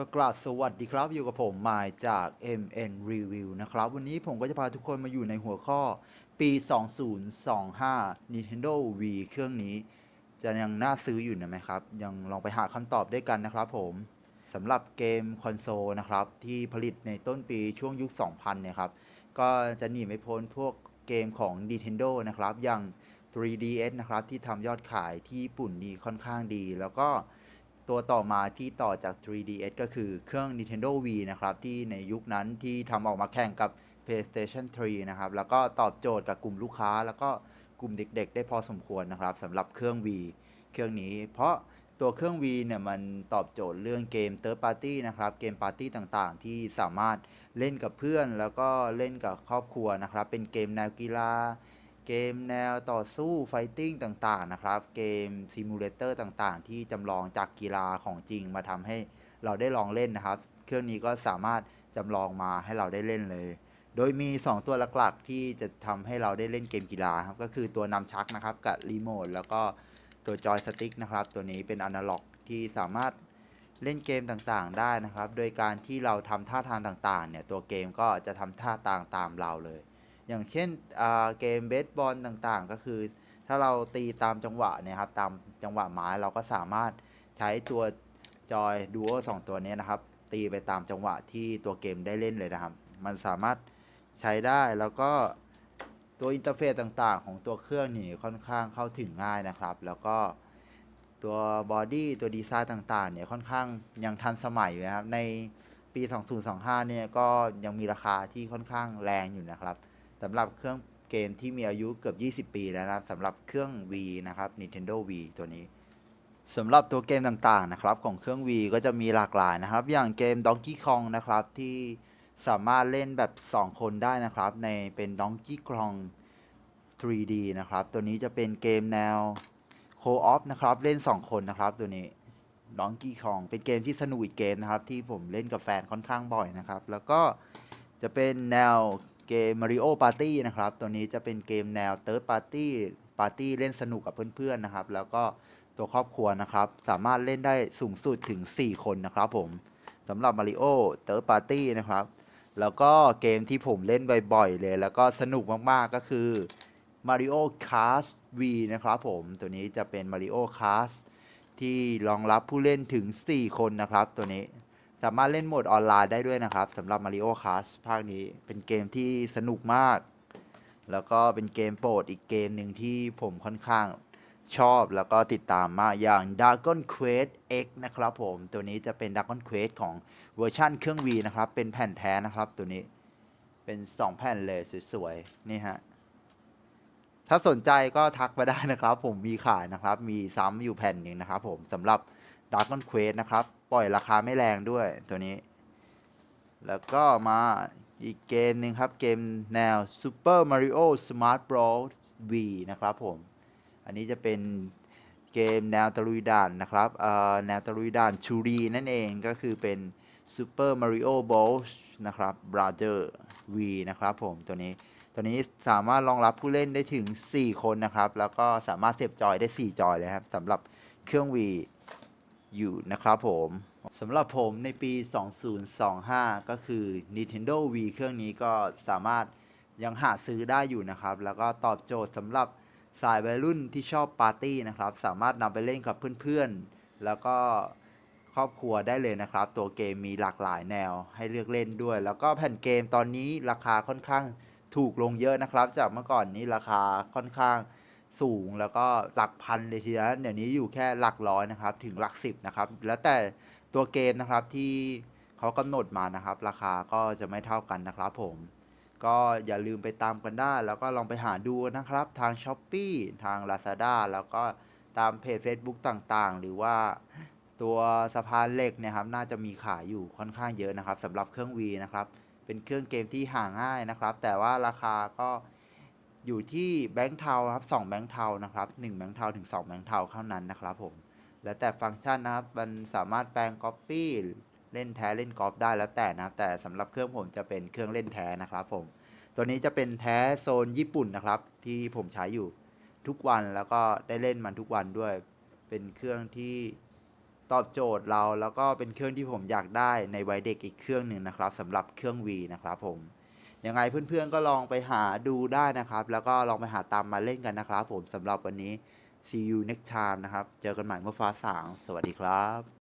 ก็กราบสวัสดีครับ อยู่กับผมมายจาก MN Review นะครับ วันนี้ผมก็จะพาทุกคนมาอยู่ในหัวข้อปี 2025 Nintendo Wii เครื่องนี้ จะยังน่าซื้ออยู่นะไหมครับ ยังลองไปหาคำตอบด้วยกันนะครับผมสำหรับเกมคอนโซลนะครับ ที่ผลิตในต้นปีช่วงยุค 2000 เนี่ยครับ ก็จะหนีไม่พ้นพวกเกมของ Nintendo นะครับ อย่าง 3DS นะครับ ที่ทำยอดขายที่ญี่ปุ่นดีค่อนข้างดี แล้วก็ ตัวต่อมาที่ต่อจาก 3DS ก็คือเครื่อง Nintendo Wii นะครับ ที่ในยุคนั้นที่ทำออกมาแข่งกับ PlayStation 3 นะครับ แล้วก็ตอบโจทย์กับกลุ่มลูกค้า แล้วก็กลุ่มเด็กๆ ได้พอสมควรนะครับสำหรับเครื่อง Wii เครื่องนี้ เพราะตัวเครื่อง Wii เนี่ยมันตอบโจทย์เรื่องเกม Third Party นะครับ เกมปาร์ตี้ต่างๆ ที่สามารถเล่นกับเพื่อน แล้วก็เล่นกับครอบครัวนะครับ เป็นเกมแนวกีฬา เกมแนวต่อสู้ไฟติ้งต่างๆนะครับ เกมซิมูเลเตอร์ต่างๆ ที่จำลองจากกีฬาของจริงมาทำให้เราได้ลองเล่นนะครับ เครื่องนี้ก็สามารถจำลองมาให้เราได้เล่นเลย โดยมี 2 ตัวหลักๆที่จะทำให้เราได้เล่นเกมกีฬาครับ ก็คือตัวนำชักนะครับกับรีโมทแล้วก็ตัวจอยสติ๊กนะครับ ตัวนี้เป็นอนาล็อกที่สามารถเล่นเกมต่างๆได้นะครับ โดยการที่เราทำท่าทางต่างๆเนี่ย ตัวเกมก็จะทำท่าต่างตามเราเลย อย่างเช่นเกมเบสบอลต่างๆ ก็คือ ถ้าเราตีตามจังหวะเนี่ยครับตามจังหวะไม้เราก็สามารถใช้ตัวจอยดูโอสองตัวนี้นะครับ ตีไปตามจังหวะที่ตัวเกมได้เล่นเลยนะครับ มันสามารถใช้ได้แล้วก็ตัวอินเทอร์เฟซต่างๆ ของตัวเครื่องนี่ค่อนข้างเข้าถึงง่ายนะครับ แล้วก็ตัวบอดี้ตัวดีไซน์ต่างๆเนี่ยค่อนข้างยังทันสมัยอยู่นะครับ ในปี 2025 เนี่ยก็ยังมีราคาที่ค่อนข้างแรงอยู่นะครับ สำหรับเครื่องเกมที่มีอายุเกือบ 20 ปีแล้วนะครับสำหรับเครื่อง Wii นะครับ Nintendo Wii ตัวนี้สำหรับตัวเกมต่างๆนะครับของเครื่อง Wii ก็จะมีหลากหลายนะครับ อย่างเกม Donkey Kong นะครับที่สามารถเล่นแบบ 2 คนได้นะครับ ในเป็น Donkey Kong 3D นะครับ ตัวนี้จะเป็นเกมแนว Co-op นะครับ เล่น 2 คนนะครับ ตัวนี้ Donkey Kong เป็นเกมที่สนุกอีกเกมนะครับ ที่ผมเล่นกับแฟนค่อนข้างบ่อยนะครับ แล้วก็จะเป็นแนว เกม Mario Party นะครับ ตัวนี้จะเป็นเกมแนว Third Party Party เล่นสนุกกับเพื่อนๆนะครับ แล้วก็ตัวครอบครัวนะครับ สามารถเล่นได้สูงสุดถึง 4 คนนะครับผมสำหรับ Mario Third Party นะครับ แล้วก็เกมที่ผมเล่นบ่อยๆเลย แล้วก็สนุกมากๆก็คือ Mario Kart V นะครับผม ตัวนี้จะเป็น Mario Kart ที่รองรับผู้เล่นถึง 4 คนนะครับ ตัวนี้ สามารถเล่นโหมดออนไลน์ได้ด้วยนะครับสำหรับ Mario Kart ภาคนี้เป็นเกมที่สนุกมาก แล้วก็เป็นเกมโปรดอีกเกมหนึ่งที่ผมค่อนข้างชอบแล้วก็ติดตามมากอย่าง Dragon Quest X นะครับผม ตัวนี้จะเป็น Dragon Quest ของเวอร์ชันเครื่อง V นะครับ เป็นแผ่นแท้นะครับตัวนี้เป็น 2 แผ่นเลยสวยๆ นี่ฮะ ถ้าสนใจก็ทักมาได้นะครับ ผมมีขายนะครับ มีซ้ำอยู่แผ่นหนึ่งนะครับผมสำหรับ Dragon Quest นะครับ ปล่อยราคาไม่แรงด้วยตัวนี้ แล้วก็มาอีกเกมหนึ่งครับ เกมแนว Super Mario Smart Bros V นะครับผม อันนี้จะเป็นเกมแนวตะลุยด่านนะครับแนวตะลุยด่านชูรีนั่นเองก็คือเป็น Super Mario Bros นะครับ Brother V นะครับผมตัวนี้ตัวนี้สามารถรองรับผู้เล่นได้ถึง 4 คนนะครับ แล้วก็สามารถเสียบจอยได้ 4 จอยเลยครับสำหรับเครื่อง V อยู่นะครับผมสำหรับผมในปี 2025 ก็คือ Nintendo Wii เครื่องนี้ก็สามารถยังหาซื้อได้อยู่นะครับ แล้วก็ตอบโจทย์สำหรับสายวัยรุ่นที่ชอบปาร์ตี้นะครับ สามารถนำไปเล่นกับเพื่อนๆ แล้วก็ครอบครัวได้เลยนะครับ ตัวเกมมีหลากหลายแนวให้เลือกเล่นด้วย แล้วก็แผ่นเกมตอนนี้ราคาค่อนข้างถูกลงเยอะนะครับ จากเมื่อก่อนนี้ราคาค่อนข้าง สูงแล้วก็หลักพันเลยทีเดียวเดี๋ยวนี้อยู่แค่หลักร้อยนะครับ ถึงหลักสิบนะครับ แล้วแต่ตัวเกมนะครับที่เขากำหนดมานะครับ ราคาก็จะไม่เท่ากันนะครับผม ก็อย่าลืมไปตามกันได้ แล้วก็ลองไปหาดูนะครับ ทาง s h อ p e e ทาง Lazada แล้วก็ตามเพจ Facebook ต่างๆ หรือว่าตัวสะพานเหล็กเนะครับน่าจะมีขายอยู่ค่อนข้างเยอะนะครับสำหรับเครื่อง V นะครับ เป็นเครื่องเกมที่หาง่ายนะครับ แต่ว่าราคาก็ อยู่ที่แบงค์เทาครับสองแบงค์เทานะครับหนึ่งแบงค์เทาถึงสองแบงค์เทาเท่านั้นนะครับผมแล้วแต่ฟังก์ชันนะครับมันสามารถแปลงก๊อปปี้เล่นแท้เล่นกอล์ฟได้แล้วแต่นะครับ แต่สำหรับเครื่องผมจะเป็นเครื่องเล่นแท้นะครับผม ตัวนี้จะเป็นแท้โซนญี่ปุ่นนะครับ ที่ผมใช้อยู่ทุกวันแล้วก็ได้เล่นมันทุกวันด้วย เป็นเครื่องที่ตอบโจทย์เรา แล้วก็เป็นเครื่องที่ผมอยากได้ในวัยเด็กอีกเครื่องหนึ่งนะครับสำหรับเครื่อง V นะครับผม ยังไงเพื่อนๆก็ลองไปหาดูได้นะครับ แล้วก็ลองไปหาตามมาเล่นกันนะครับผมสำหรับวันนี้ see you next time นะครับ เจอกันใหม่เมื่อฟ้าสาง สวัสดีครับ